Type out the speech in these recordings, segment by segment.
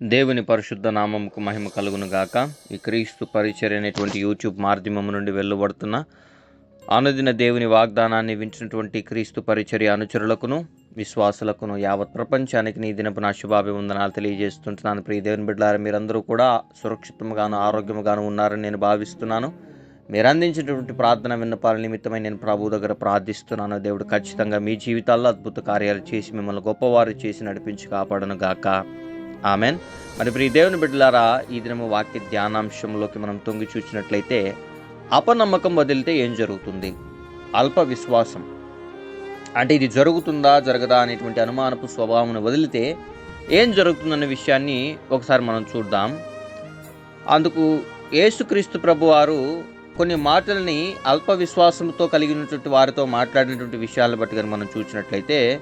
దేవుని పరిశుద్ధ నామముకు మహిమ కలుగును గాక. ఈ క్రీస్తు పరిచర్య అనేటువంటి యూట్యూబ్ మాధ్యమం నుండి వెళ్ళబడుతున్న అనుదిన దేవుని వాగ్దానాన్ని వించినటువంటి క్రీస్తు పరిచర్య అనుచరులకును విశ్వాసులకును యావత్ ప్రపంచానికి నీ దినపు నా శుభాభివందనాలు తెలియజేస్తుంటున్నాను. ప్రియ దేవుని బిడ్డలారా మీరందరూ కూడా సురక్షితంగాను ఆరోగ్యంగాను ఉన్నారని నేను భావిస్తున్నాను. మీరు అందించినటువంటి ప్రార్థన విన్నపాల నిమిత్తమై నేను ప్రభు దగ్గర ప్రార్థిస్తున్నాను. దేవుడు ఖచ్చితంగా మీ జీవితాల్లో అద్భుత కార్యాలు చేసి మిమ్మల్ని గొప్పవారు చేసి నడిపించి కాపాడను గాక. ఆమెన్. మరి ప్రియ దేవుని బిడ్డలారా ఈ దినము వాక్య ధ్యానాంశంలోకి మనం తొంగి చూసినట్లయితే అపనమ్మకం వదిలితే ఏం జరుగుతుంది? అల్ప విశ్వాసం. అంటే ఇది జరుగుతుందా జరగదా అనేటువంటి అనుమానపు స్వభావం వదిలితే ఏం జరుగుతుందన్న విషయాన్ని ఒకసారి మనం చూద్దాం. అందుకు యేసుక్రీస్తు ప్రభు వారు కొన్ని మాటల్ని అల్ప విశ్వాసంతో కలిగినటువంటి వారితో మాట్లాడినటువంటి విషయాలను బట్టి కనుక మనం చూసినట్లయితే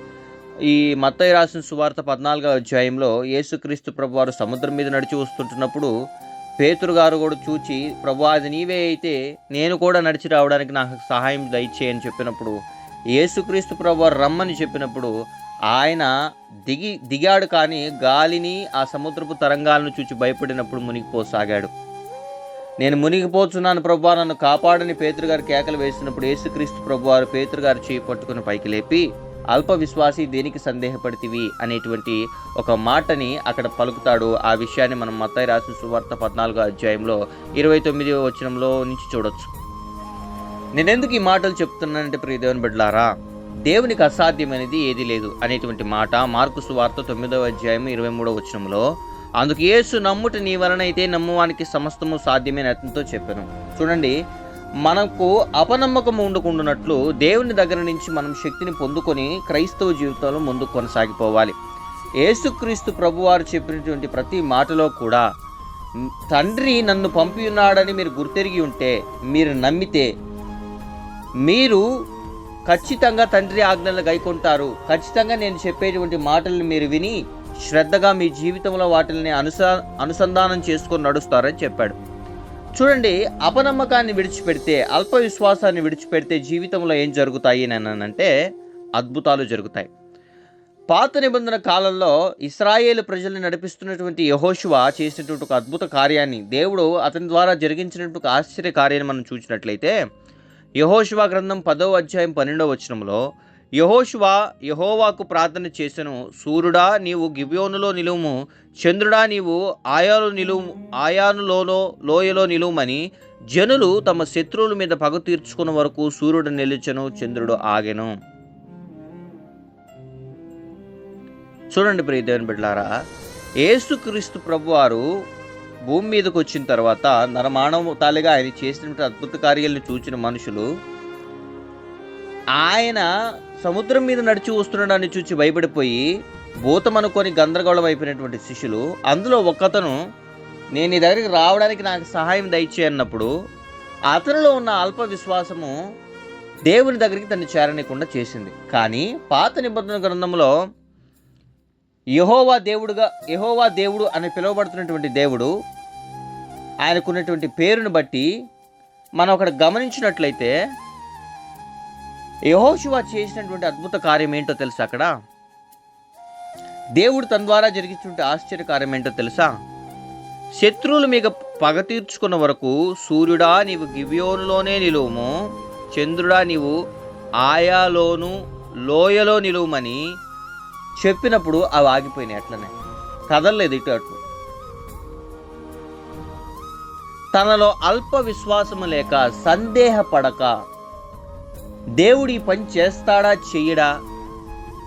ఈ మత్తయ్య రాసిన సువార్త పద్నాలుగో అధ్యాయంలో యేసుక్రీస్తు ప్రభు వారు సముద్రం మీద నడిచి వస్తుంటున్నప్పుడు పేతురు గారు కూడా చూచి ప్రభు అది నీవే అయితే నేను కూడా నడిచి రావడానికి నాకు సహాయం దయచేయని చెప్పినప్పుడు యేసుక్రీస్తు ప్రభు వారు రమ్మని చెప్పినప్పుడు ఆయన దిగి దిగాడు కానీ గాలిని ఆ సముద్రపు తరంగాలను చూచి భయపడినప్పుడు మునిగిపోసాగాడు. నేను మునిగిపోతున్నాను ప్రభు నన్ను కాపాడని పేతురు గారు కేకలు వేసినప్పుడు యేసుక్రీస్తు ప్రభు వారు పేతురు గారు చేయి పట్టుకుని పైకి లేపి అల్ప విశ్వాసి దేనికి సందేహపడితివి అనేటువంటి ఒక మాటని అక్కడ పలుకుతాడు. ఆ విషయాన్ని మనం మత్తాయి రాసిన సువార్త పద్నాలుగో అధ్యాయంలో ఇరవై తొమ్మిది వచనంలో నుంచి చూడొచ్చు. నేనెందుకు ఈ మాటలు చెప్తున్నానంటే ప్రియ దేవుని దేవునికి అసాధ్యమైనది ఏది లేదు అనేటువంటి మాట మార్కు సువార్త తొమ్మిదవ అధ్యాయం ఇరవై మూడవ వచనంలో అందుకు యేసు నమ్ముట నీ వలన అయితే నమ్మువానికి సమస్తము సాధ్యమైన అతనితో చెప్పాను. చూడండి మనకు అపనమ్మకం ఉండకుండానట్లు దేవుని దగ్గర నుంచి మనం శక్తిని పొందుకొని క్రైస్తవ జీవితంలో ముందుకు కొనసాగిపోవాలి. యేసుక్రీస్తు ప్రభువారు చెప్పినటువంటి ప్రతి మాటలో కూడా తండ్రి నన్ను పంపి ఉన్నాడని మీరు గుర్తెరిగి ఉంటే మీరు నమ్మితే మీరు ఖచ్చితంగా తండ్రి ఆజ్ఞలు గైకొంటారు. ఖచ్చితంగా నేను చెప్పేటువంటి మాటలను మీరు విని శ్రద్ధగా మీ జీవితంలో వాటిని అనుస అనుసంధానం చేసుకొని నడుస్తారని చెప్పాడు. చూడండి అపనమ్మకాన్ని విడిచిపెడితే అల్ప విశ్వాసాన్ని విడిచిపెడితే జీవితంలో ఏం జరుగుతాయి అన్నానంటే అంటే అద్భుతాలు జరుగుతాయి. పాత నిబంధన కాలంలో ఇస్రాయేల్ ప్రజల్ని నడిపిస్తున్నటువంటి యహోశువ చేసినటువంటి ఒక అద్భుత కార్యాన్ని దేవుడు అతని ద్వారా జరిగించినటువంటి ఒక ఆశ్చర్య కార్యాన్ని మనం చూసినట్లయితే యహోశువ గ్రంథం పదవ అధ్యాయం పన్నెండవ వచనంలో యహోశువ యహోవాకు ప్రార్థన చేసెను. సూర్యుడా నీవు గిబియోనులో నిలువుము. చంద్రుడా నీవు ఆయాలో నిలువు ఆయానులోనో లోయలో నిలువమని జనులు తమ శత్రువుల మీద పగ తీర్చుకున్న వరకు సూర్యుడు నిలిచెను చంద్రుడు ఆగెను. చూడండి ప్రియ దేవుని బిడ్డలారా యేసుక్రీస్తు ప్రభువారు భూమి మీదకు వచ్చిన తర్వాత నరమానవతాలుగా ఆయన చేసినటువంటి అద్భుత కార్యాలను చూచిన మనుషులు ఆయన సముద్రం మీద నడిచి వస్తున్నాడని చూచి భయపడిపోయి భూతం అనుకొని గందరగోళం అయిపోయినటువంటి శిష్యులు అందులో ఒక్కతను నేను నీ దగ్గరికి రావడానికి నాకు సహాయం దయచేయన్నప్పుడు అతనిలో ఉన్న అల్ప విశ్వాసము దేవుని దగ్గరికి తను చేరనీయకుండా చేసింది. కానీ పాత నిబంధన గ్రంథంలో యహోవా దేవుడుగా యహోవా దేవుడు అని పిలువబడుతున్నటువంటి దేవుడు ఆయనకున్నటువంటి పేరును బట్టి మనం అక్కడ గమనించినట్లయితే యహోశివ చేసినటువంటి అద్భుత కార్యం ఏంటో తెలుసా అక్కడ? దేవుడు తన ద్వారా జరిగించినటువంటి ఆశ్చర్య కార్యం ఏంటో తెలుసా? శత్రువులు మీకు పగ తీర్చుకున్న వరకు సూర్యుడా నీవు గివ్యోనులోనే నిలువుము చంద్రుడా నీవు ఆయాలోను లోయలో నిలువమని చెప్పినప్పుడు అవి ఆగిపోయినాయి అట్లనే. కదలలేదు ఇటు అటు. తనలో అల్ప విశ్వాసము లేక సందేహపడక దేవుడు ఈ పని చేస్తాడా చెయ్యడా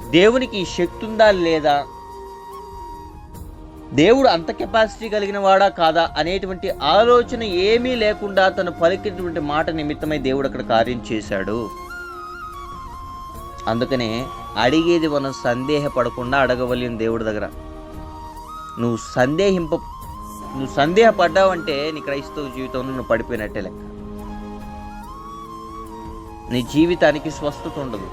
దేవునికి శక్తి ఉందా లేదా? దేవుడు అంత కెపాసిటీ కలిగిన వాడా కాదా అనేటువంటి ఆలోచన ఏమీ లేకుండా తను పలికినటువంటి మాట నిమిత్తమై దేవుడు అక్కడ కార్యం చేశాడు. అందుకనే అడిగేది మనం సందేహపడకుండా అడగవలసిన దేవుడి దగ్గర. నువ్వు సందేహింప నువ్వు సందేహపడ్డావంటే నీ క్రైస్తవ జీవితంలో నువ్వు పడిపోయినట్టే లెక్క. నీ జీవితానికి స్వస్థత ఉండదు.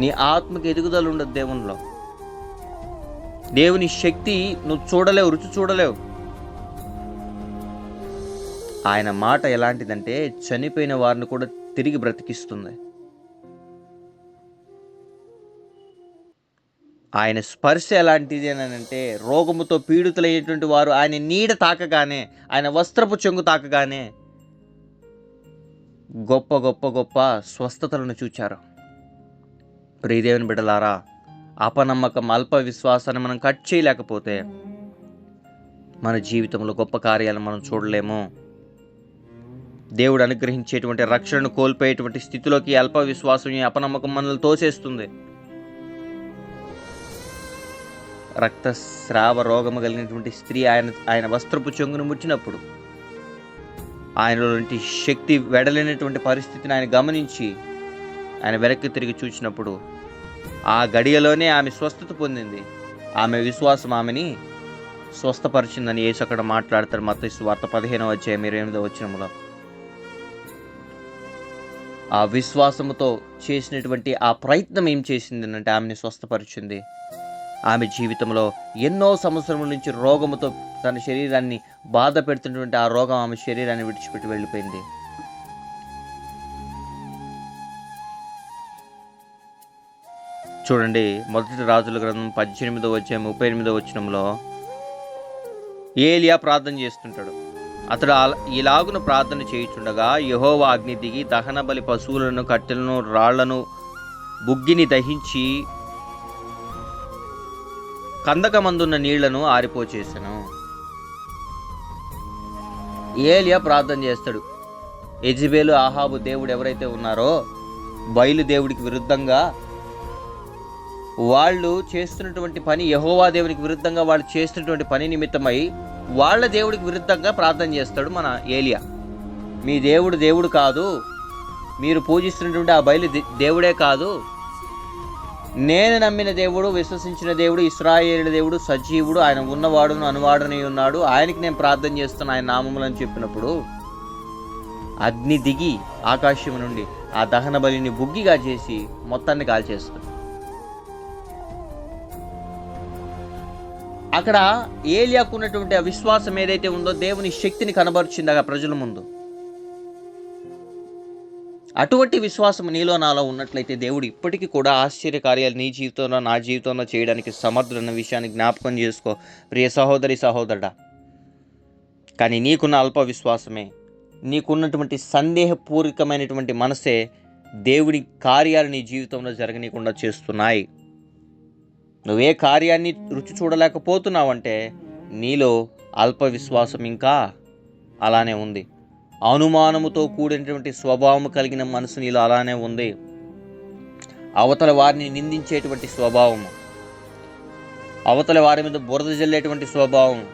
నీ ఆత్మకి ఎదుగుదల ఉండదు దేవునిలో. దేవుని శక్తి నువ్వు చూడలేవు రుచి చూడలేవు. ఆయన మాట ఎలాంటిదంటే చనిపోయిన వారిని కూడా తిరిగి బ్రతికిస్తుంది. ఆయన స్పర్శ ఎలాంటిది అని అంటే రోగముతో పీడితులైనటువంటి వారు ఆయన నీడ తాకగానే ఆయన వస్త్రపు చెంగు తాకగానే గొప్ప గొప్ప గొప్ప స్వస్థతలను చూచారు. ప్రియదేవుని బిడ్డలారా అపనమ్మకం అల్ప విశ్వాసాన్ని మనం కట్ చేయలేకపోతే మన జీవితంలో గొప్ప కార్యాలను మనం చూడలేము. దేవుడు అనుగ్రహించేటువంటి రక్షణను కోల్పోయేటువంటి స్థితిలోకి అల్ప విశ్వాసం ఈ అపనమ్మకం మనల్ని తోసేస్తుంది. రక్తస్రావ రోగము కలిగినటువంటి స్త్రీ ఆయన ఆయన వస్త్రపు చెంగును ముచ్చినప్పుడు ఆయనలోంటి శక్తి వెడలేనటువంటి పరిస్థితిని ఆయన గమనించి ఆయన వెనక్కి తిరిగి చూసినప్పుడు ఆ గడియలోనే ఆమె స్వస్థత పొందింది. ఆమె విశ్వాసం ఆమెని స్వస్థపరిచిందని యేసు అక్కడ మాట్లాడతారు. మత వార్త పదిహేనవ వచ్చే ఇరవై ఎనిమిదో వచ్చినములో ఆ విశ్వాసముతో చేసినటువంటి ఆ ప్రయత్నం ఏం చేసింది అంటే ఆమెని స్వస్థపరిచింది. ఆమె జీవితంలో ఎన్నో సంవత్సరముల నుంచి రోగముతో తన శరీరాన్ని బాధ పెడుతున్నటువంటి ఆ రోగం ఆమె శరీరాన్ని విడిచిపెట్టి వెళ్ళిపోయింది. చూడండి మొదటి రాజుల గ్రంథం పద్దెనిమిదో వచ్చే ముప్పై ఎనిమిదో వచ్చినంలో ఏలియా ప్రార్థన చేస్తుంటాడు. అతడు ఇలాగున ప్రార్థన చేయుచుండగా యహోవా అగ్ని దిగి దహన బలి పశువులను కట్టెలను రాళ్ళను బుగ్గిని దహించి కందకమందున్న నీళ్ళను ఆరిపోచేసెను. ఏలియా ప్రార్థన చేస్తాడు. ఎజిబేలు ఆహాబు దేవుడు ఎవరైతే ఉన్నారో బయలు దేవుడికి విరుద్ధంగా వాళ్ళు చేస్తున్నటువంటి పని యహోవా దేవునికి విరుద్ధంగా వాళ్ళు చేస్తున్నటువంటి పని నిమిత్తమై వాళ్ళ దేవుడికి విరుద్ధంగా ప్రార్థన చేస్తాడు మన ఏలియా. మీ దేవుడు దేవుడు కాదు మీరు పూజిస్తున్నటువంటి ఆ బయలు దే- దేవుడే కాదు నేను నమ్మిన దేవుడు విశ్వసించిన దేవుడు ఇస్రాయేలు దేవుడు సజీవుడు ఆయన ఉన్నవాడును అనువాడుని ఉన్నాడు. ఆయనకి నేను ప్రార్థన చేస్తున్నా ఆయన నామములని చెప్పినప్పుడు అగ్ని దిగి ఆకాశం నుండి ఆ దహన బలిని బుగ్గిగా చేసి మొత్తాన్ని కాల్చేస్తుంది. అక్కడ ఏలియాకు ఉన్నటువంటి ఏదైతే ఉందో దేవుని శక్తిని కనబరుచింది ఆ ప్రజల ముందు. అటువంటి విశ్వాసం నీలో నాలో ఉన్నట్లయితే దేవుడు ఇప్పటికీ కూడా ఆశ్చర్య కార్యాలు నీ జీవితంలో నా జీవితంలో చేయడానికి సమర్థుడన్న విషయాన్ని జ్ఞాపకం చేసుకో. ప్రియ సహోదరి సహోదరుడా కానీ నీకున్న అల్ప విశ్వాసమే నీకున్నటువంటి సందేహపూర్వకమైనటువంటి మనసే దేవుడి కార్యాలు నీ జీవితంలో జరగనీయకుండా చేస్తున్నాయి. నువ్వే కార్యాన్ని రుచి చూడలేకపోతున్నావంటే నీలో అల్ప విశ్వాసం ఇంకా అలానే ఉంది. అనుమానముతో కూడినటువంటి స్వభావం కలిగిన మనసు నీలో అలానే ఉంది. అవతల వారిని నిందించేటువంటి స్వభావం. అవతల వారి మీద బురద జల్లేటువంటి స్వభావం.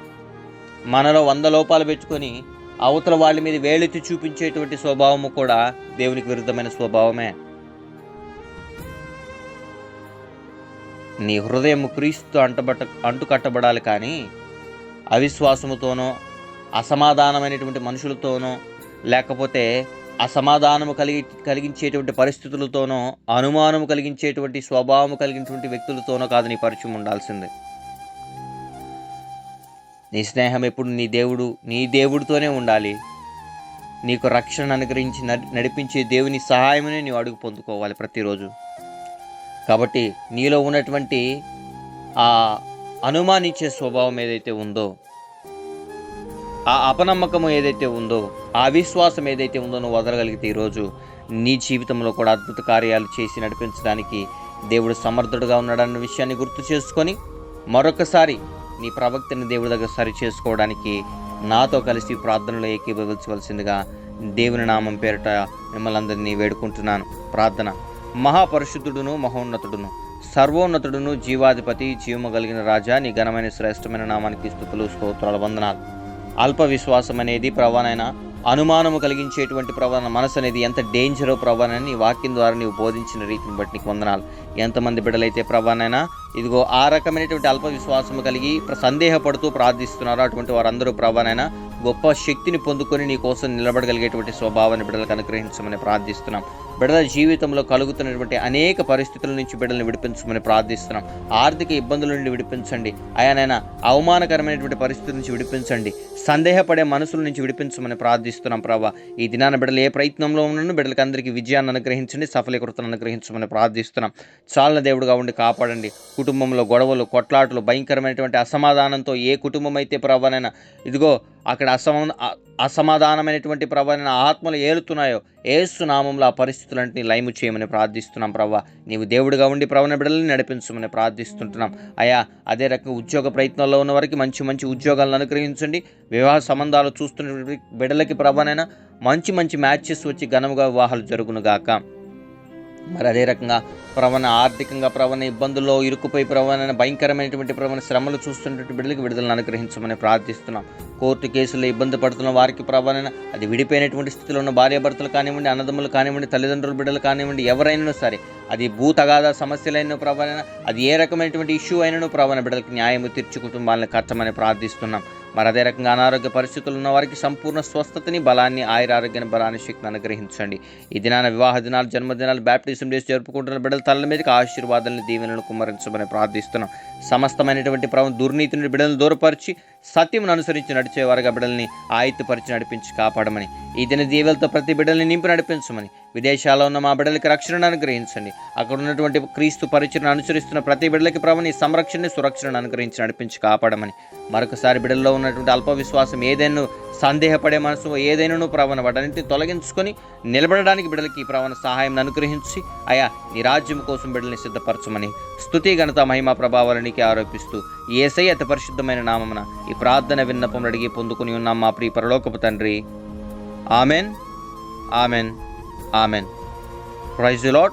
మనలో వంద లోపాలు పెట్టుకొని అవతల వాళ్ళ మీద వేలెత్తి చూపించేటువంటి స్వభావము కూడా దేవునికి విరుద్ధమైన స్వభావమే. నీ హృదయం క్రీస్తు అంటబట్ట అంటుకట్టబడాలి కానీ అవిశ్వాసముతోనో అసమాధానమైనటువంటి మనుషులతోనో లేకపోతే అసమాధానము కలిగి కలిగించేటువంటి పరిస్థితులతోనో అనుమానము కలిగించేటువంటి స్వభావము కలిగినటువంటి వ్యక్తులతోనో కాదు నీ పరిచయం ఉండాల్సిందే. నీ స్నేహం ఎప్పుడు నీ దేవుడు నీ దేవుడితోనే ఉండాలి. నీకు రక్షణ అనుగ్రహించి నడి- నడిపించే దేవుని సహాయమునే నీవు అడుగు పొందుకోవాలి ప్రతిరోజు. కాబట్టి నీలో ఉన్నటువంటి ఆ అనుమానించే స్వభావం ఏదైతే ఉందో ఆ అపనమ్మకం ఏదైతే ఉందో ఆ అవిశ్వాసం ఏదైతే ఉందో నువ్వు వదలగలిగితే ఈరోజు నీ జీవితంలో కూడా అద్భుత కార్యాలు చేసి నడిపించడానికి దేవుడు సమర్థుడుగా ఉన్నాడన్న విషయాన్ని గుర్తు చేసుకొని మరొకసారి నీ ప్రవక్తని దేవుడి దగ్గర సరి చేసుకోవడానికి నాతో కలిసి ప్రార్థనలో ఏకీభవించవలసిందిగా దేవుని నామం పేరిట మిమ్మల్ని అందరినీ వేడుకుంటున్నాను. ప్రార్థన. మహాపరిశుద్ధుడును మహోన్నతుడును సర్వోన్నతుడును జీవాధిపతి జీవము కలిగిన రాజా నీ ఘనమైన శ్రేష్టమైన నామానికి స్థుతులు స్తోత్రాల వందనాలు. అల్ప విశ్వాసం అనేది ప్రవానైనా అనుమానము కలిగించేటువంటి ప్రవణ మనసు అనేది ఎంత డేంజరో ప్రవానని నీ వాక్యం ద్వారా నీవు బోధించిన రీతిని బట్టి నీకు వందనాలు. ఎంతమంది బిడ్డలైతే ప్రవణైనా ఇదిగో ఆ రకమైనటువంటి అల్ప విశ్వాసము కలిగి సందేహపడుతూ ప్రార్థిస్తున్నారు? అటువంటి వారందరూ ప్రభానైనా గొప్ప శక్తిని పొందుకొని నీ కోసం నిలబడగలిగేటువంటి స్వభావాన్ని బిడ్డలకు అనుగ్రహించమని ప్రార్థిస్తున్నాం. బిడ్డల జీవితంలో కలుగుతున్నటువంటి అనేక పరిస్థితుల నుంచి బిడ్డల్ని విడిపించమని ప్రార్థిస్తున్నాం. ఆర్థిక ఇబ్బందుల నుండి విడిపించండి. ఆయనైనా అవమానకరమైనటువంటి పరిస్థితుల నుంచి విడిపించండి. సందేహపడే మనసుల నుంచి విడిపించమని ప్రార్థిస్తున్నాం ప్రభా. ఈ దినాన బిడ్డలు ఏ ప్రయత్నంలో ఉన్నాను బిడ్డలకి అందరికీ విజయాన్ని అనుగ్రహించండి సఫలీకృతను అనుగ్రహించమని ప్రార్థిస్తున్నాం. చాలన దేవుడుగా ఉండి కాపాడండి. కుటుంబంలో గొడవలు కొట్లాటలు భయంకరమైనటువంటి అసమాధానంతో ఏ కుటుంబం అయితే ప్రవణన ఇదిగో అక్కడ అసమా అసమాధానమైనటువంటి ప్రవణన ఆత్మలు ఏలుతున్నాయో ఏసు ఆ పరిస్థితులన్నింటినీ లైము చేయమని ప్రార్థిస్తున్నాం ప్రభా. నీవు దేవుడిగా ఉండి ప్రవణ బిడ్డల్ని నడిపించమని ప్రార్థిస్తుంటున్నాం. అయా అదే రకంగా ఉద్యోగ ప్రయత్నాల్లో ఉన్న వారికి మంచి మంచి ఉద్యోగాలను అనుగ్రహించండి. వివాహ సంబంధాలు చూస్తున్న బిడ్డలకి ప్రభానైనా మంచి మంచి మ్యాచెస్ వచ్చి ఘనముగా వివాహాలు జరుగునుగాక మరి అదే రకంగా ప్రవణ ఆర్థికంగా ప్రవణ ఇబ్బందుల్లో ఇరుకుపోయి ప్రవణ భయంకరమైనటువంటి ప్రవణ శ్రమలు చూస్తున్నటువంటి బిడ్డలకు విడుదలను అనుగ్రహించమని ప్రార్థిస్తున్నాం. కోర్టు కేసుల్లో ఇబ్బంది పడుతున్న వారికి ప్రవణ అది విడిపోయినటువంటి స్థితిలో ఉన్న భార్యాభర్తలు కానివ్వండి అన్నదమ్ములు కానివ్వండి తల్లిదండ్రుల బిడ్డలు కానివ్వండి ఎవరైనా సరే అది భూ తగాదా సమస్యలైన ప్రవణ అది ఏ రకమైనటువంటి ఇష్యూ అయినను ప్రవణ బిడ్డలకు న్యాయము తీర్చి కుటుంబాలను కట్టమని ప్రార్థిస్తున్నాం. మరి అదే రకంగా అనారోగ్య పరిస్థితులు ఉన్న వారికి సంపూర్ణ స్వస్థతని బలాన్ని ఆయుర ఆరోగ్యాన్ని బలాన్ని శక్తిని అనుగ్రహించండి. ఈ దినాన వివాహ దినాలు జన్మదినాలు బ్యాప్టిజం డేస్ జరుపుకుంటున్న బిడ్డల తల్ల మీదకి ఆశీర్వాదాలను దీవెనలను కుమ్మరించమని ప్రార్థిస్తున్నాం. సమస్తమైనటువంటి ప్రభావం దుర్నీతి నుండి బిడ్డలను దూరపరిచి సత్యమును అనుసరించి నడిచేవారుగా బిడ్డల్ని ఆయుత్తుపరిచి నడిపించి కాపాడమని ఈ దిన దీవెలతో ప్రతి బిడ్డల్ని నింపి నడిపించమని విదేశాల్లో ఉన్న మా బిడ్డలకి రక్షణను అనుగ్రహించండి. అక్కడ ఉన్నటువంటి క్రీస్తు పరిచయను అనుసరిస్తున్న ప్రతి బిడ్డలకి ప్రభుని సంరక్షణని సురక్షణను అనుగ్రహించి నడిపించి కాపాడమని. మరొకసారి బిడ్డల్లో ఉన్నటువంటి అల్ప విశ్వాసం ఏదైనా సందేహపడే మనసు ఏదైనా ప్రవణ వాటన్నింటినీ తొలగించుకొని నిలబడడానికి బిడ్డలకి ఈ ప్రవణ సహాయం అనుగ్రహించి అయా నీ రాజ్యం కోసం బిడ్డల్ని సిద్ధపరచమని స్థుతి ఘనత మహిమ ప్రభావాలనికి ఆరోపిస్తూ ఏసై అతి పరిశుద్ధమైన నామమున ఈ ప్రార్థన విన్నపం అడిగి పొందుకుని ఉన్నాం మా ప్రియ పరలోకపు తండ్రి. Amen. Amen. Amen. Praise lord